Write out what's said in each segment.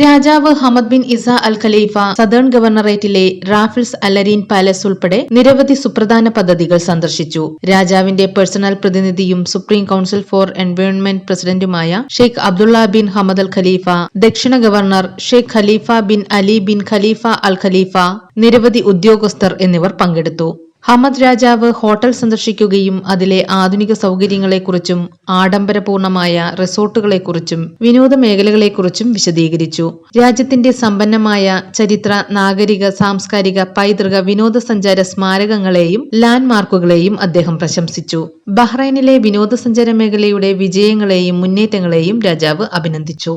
രാജാവ് Hamad bin Isa Al Khalifa southern ഗവർണറേറ്റിലെ Raffles Al Areen palace ഉൾപ്പെടെ നിരവധി സുപ്രധാന പദ്ധതികൾ സന്ദർശിച്ചു. രാജാവിന്റെ പേഴ്സണൽ പ്രതിനിധിയും സുപ്രീം കൌൺസിൽ ഫോർ എൻവയോൺമെന്റ് പ്രസിഡന്റുമായ Sheikh Abdullah bin Hamad Al Khalifa ദക്ഷിണ governor Sheikh Khalifa bin Ali bin Khalifa Al Khalifa നിരവധി ഉദ്യോഗസ്ഥർ എന്നിവർ പങ്കെടുത്തു. ഹമദ് രാജാവ് ഹോട്ടൽ സന്ദർശിക്കുകയും അതിലെ ആധുനിക സൗകര്യങ്ങളെക്കുറിച്ചും ആഡംബരപൂർണമായ റിസോർട്ടുകളെക്കുറിച്ചും വിനോദ മേഖലകളെക്കുറിച്ചും വിശദീകരിച്ചു. രാജ്യത്തിന്റെ സമ്പന്നമായ ചരിത്ര നാഗരിക സാംസ്കാരിക പൈതൃക വിനോദസഞ്ചാര സ്മാരകങ്ങളെയും ലാൻഡ്മാർക്കുകളെയും അദ്ദേഹം പ്രശംസിച്ചു. ബഹ്റൈനിലെ വിനോദസഞ്ചാര മേഖലയുടെ വിജയങ്ങളെയും മുന്നേറ്റങ്ങളെയും രാജാവ് അഭിനന്ദിച്ചു.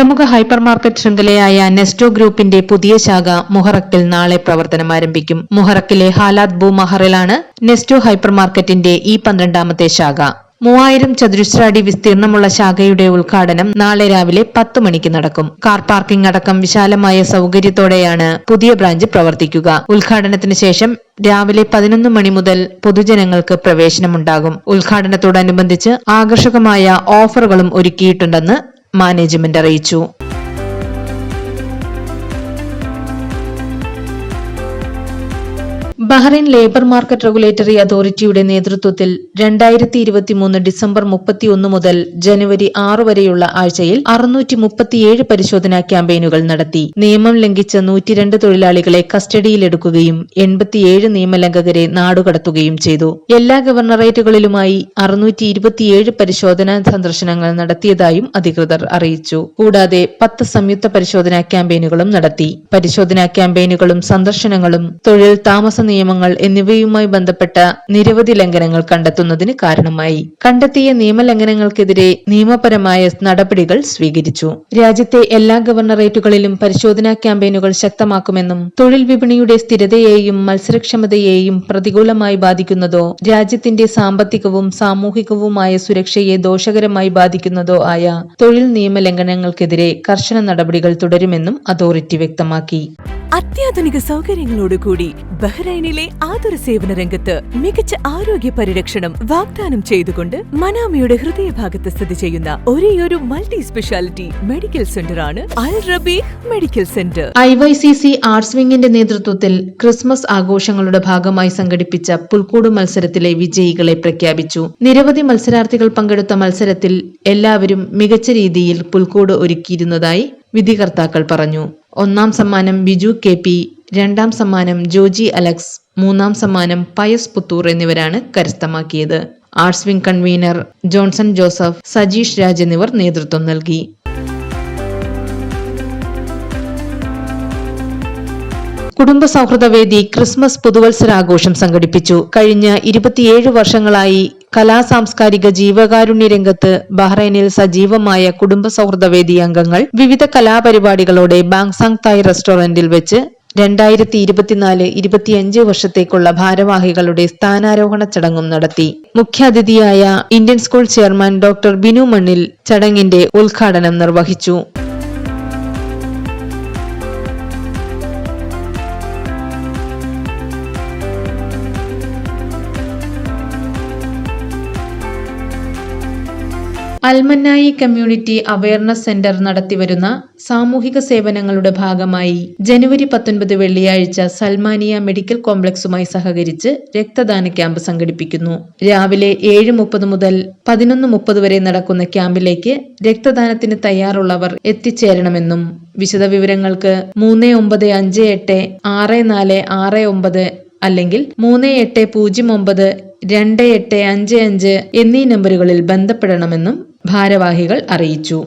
പ്രമുഖ ഹൈപ്പർ മാർക്കറ്റ് ശൃംഖലയായ നെസ്റ്റോ ഗ്രൂപ്പിന്റെ പുതിയ ശാഖ മുഹറക്കിൽ നാളെ പ്രവർത്തനം ആരംഭിക്കും. മുഹറക്കിലെ ഹാലാത് ബു മഹറിലാണ് നെസ്റ്റോ ഹൈപ്പർ മാർക്കറ്റിന്റെ ഈ പന്ത്രണ്ടാമത്തെ ശാഖ. മൂവായിരം ചതുരശ്ര അടി വിസ്തീർണമുള്ള ശാഖയുടെ ഉദ്ഘാടനം നാളെ രാവിലെ പത്ത് മണിക്ക് നടക്കും. കാർ പാർക്കിംഗ് അടക്കം വിശാലമായ സൗകര്യത്തോടെയാണ് പുതിയ ബ്രാഞ്ച് പ്രവർത്തിക്കുക. ഉദ്ഘാടനത്തിന് ശേഷം രാവിലെ പതിനൊന്ന് മണി മുതൽ പൊതുജനങ്ങൾക്ക് പ്രവേശനമുണ്ടാകും. ഉദ്ഘാടനത്തോടനുബന്ധിച്ച് ആകർഷകമായ ഓഫറുകളും ഒരുക്കിയിട്ടുണ്ടെന്ന് മാനേജ്മെന്റ് അറിയിച്ചു ബഹ്റൈൻ ലേബർ മാർക്കറ്റ് റെഗുലേറ്ററി അതോറിറ്റിയുടെ നേതൃത്വത്തിൽ രണ്ടായിരത്തി ഇരുപത്തിമൂന്ന് ഡിസംബർ മുപ്പത്തിയൊന്ന് മുതൽ ജനുവരി ആറ് വരെയുള്ള ആഴ്ചയിൽ അറുന്നൂറ്റി മുപ്പത്തിയേഴ് പരിശോധനാ ക്യാമ്പയിനുകൾ നടത്തി. നിയമം ലംഘിച്ച നൂറ്റിരണ്ട് തൊഴിലാളികളെ കസ്റ്റഡിയിലെടുക്കുകയും എൺപത്തിയേഴ് നിയമലംഘകരെ നാടുകടത്തുകയും ചെയ്തു. എല്ലാ ഗവർണറേറ്റുകളിലുമായി അറുന്നൂറ്റി ഇരുപത്തിയേഴ് പരിശോധനാ സന്ദർശനങ്ങൾ നടത്തിയതായും അധികൃതർ അറിയിച്ചു. കൂടാതെ പത്ത് സംയുക്ത പരിശോധനാ ക്യാമ്പയിനുകളും നടത്തി. പരിശോധനാ ക്യാമ്പയിനുകളും സന്ദർശനങ്ങളും തൊഴിൽ താമസ നിയമങ്ങൾ എന്നിവയുമായി ബന്ധപ്പെട്ട നിരവധി ലംഘനങ്ങൾ കണ്ടെത്തുന്നതിന് കാരണമായി. കണ്ടെത്തിയ നിയമലംഘനങ്ങൾക്കെതിരെ നിയമപരമായ നടപടികൾ സ്വീകരിച്ചു. രാജ്യത്തെ എല്ലാ ഗവർണറേറ്റുകളിലും പരിശോധനാ ക്യാമ്പയിനുകൾ ശക്തമാക്കുമെന്നും തൊഴിൽ വിപണിയുടെ സ്ഥിരതയെയും മത്സരക്ഷമതയെയും പ്രതികൂലമായി ബാധിക്കുന്നതോ രാജ്യത്തിന്റെ സാമ്പത്തികവും സാമൂഹികവുമായ സുരക്ഷയെ ദോഷകരമായി ബാധിക്കുന്നതോ ആയ തൊഴിൽ നിയമലംഘനങ്ങൾക്കെതിരെ കർശന നടപടികൾ തുടരുമെന്നും അതോറിറ്റി വ്യക്തമാക്കി. അത്യാധുനിക സൗകര്യങ്ങളോട് കൂടി മേഖലയിലെ ആതുര സേവന രംഗത്ത് മികച്ച ആരോഗ്യ പരിരക്ഷണം വാഗ്ദാനം ചെയ്തുകൊണ്ട് മനാമയുടെ ഹൃദയഭാഗത്ത് സ്ഥിതി ചെയ്യുന്ന ഒരേയൊരു multi speciality medical സെന്ററാണ് Al Rabeeh medical centre. I Y C C arts വിങ്ങിന്റെ നേതൃത്വത്തിൽ ക്രിസ്മസ് ആഘോഷങ്ങളുടെ ഭാഗമായി സംഘടിപ്പിച്ച പുൽക്കൂട് മത്സരത്തിലെ വിജയികളെ പ്രഖ്യാപിച്ചു. നിരവധി മത്സരാർത്ഥികൾ പങ്കെടുത്ത മത്സരത്തിൽ എല്ലാവരും മികച്ച രീതിയിൽ പുൽക്കൂട് ഒരുക്കിയിരുന്നതായി വിധികർത്താക്കൾ പറഞ്ഞു. ഒന്നാം സമ്മാനം ബിജു കെ പി രണ്ടാം സമ്മാനം ജോജി അലക്സ് മൂന്നാം സമ്മാനം പയസ് പുത്തൂർ എന്നിവരാണ് കരസ്ഥമാക്കിയത്. Arts wing convener Johnson Joseph Sajeesh Raj എന്നിവർ നേതൃത്വം നൽകി. കുടുംബ സൗഹൃദവേദി ക്രിസ്മസ് പുതുവത്സരാഘോഷം സംഘടിപ്പിച്ചു. കഴിഞ്ഞ ഇരുപത്തിയേഴ് വർഷങ്ങളായി കലാ സാംസ്കാരിക ജീവകാരുണ്യ രംഗത്ത് ബഹ്റൈനിൽ സജീവമായ കുടുംബ സൗഹൃദവേദി അംഗങ്ങൾ വിവിധ കലാപരിപാടികളോടെ ബാങ്സാങ് തായ് റെസ്റ്റോറന്റിൽ വെച്ച് രണ്ടായിരത്തി ഇരുപത്തിനാല് ഇരുപത്തിയഞ്ച് വർഷത്തേക്കുള്ള ഭാരവാഹികളുടെ സ്ഥാനാരോഹണ ചടങ്ങും നടത്തി. മുഖ്യാതിഥിയായ Indian school chairman doctor Binu Mannil ചടങ്ങിന്റെ ഉദ്ഘാടനം നിർവഹിച്ചു. അൽമന്നായി കമ്മ്യൂണിറ്റി അവയർനെസ് സെന്റർ നടത്തിവരുന്ന സാമൂഹിക സേവനങ്ങളുടെ ഭാഗമായി ജനുവരി പത്തൊൻപത് വെള്ളിയാഴ്ച സൽമാനിയ മെഡിക്കൽ കോംപ്ലക്സുമായി സഹകരിച്ച് രക്തദാന ക്യാമ്പ് സംഘടിപ്പിക്കുന്നു. രാവിലെ ഏഴ് മുപ്പത് മുതൽ പതിനൊന്ന് മുപ്പത് വരെ നടക്കുന്ന ക്യാമ്പിലേക്ക് രക്തദാനത്തിന് തയ്യാറുള്ളവർ എത്തിച്ചേരണമെന്നും വിശദവിവരങ്ങൾക്ക് മൂന്ന് ഒമ്പത് അഞ്ച് എട്ട് ആറ് നാല് ആറ് ഒമ്പത് അല്ലെങ്കിൽ മൂന്ന് എട്ട് പൂജ്യം ഒമ്പത് രണ്ട് എട്ട് അഞ്ച് അഞ്ച് എന്നീ നമ്പറുകളിൽ ബന്ധപ്പെടണമെന്നും ഭാരവാഹികൾ അറിയിച്ചു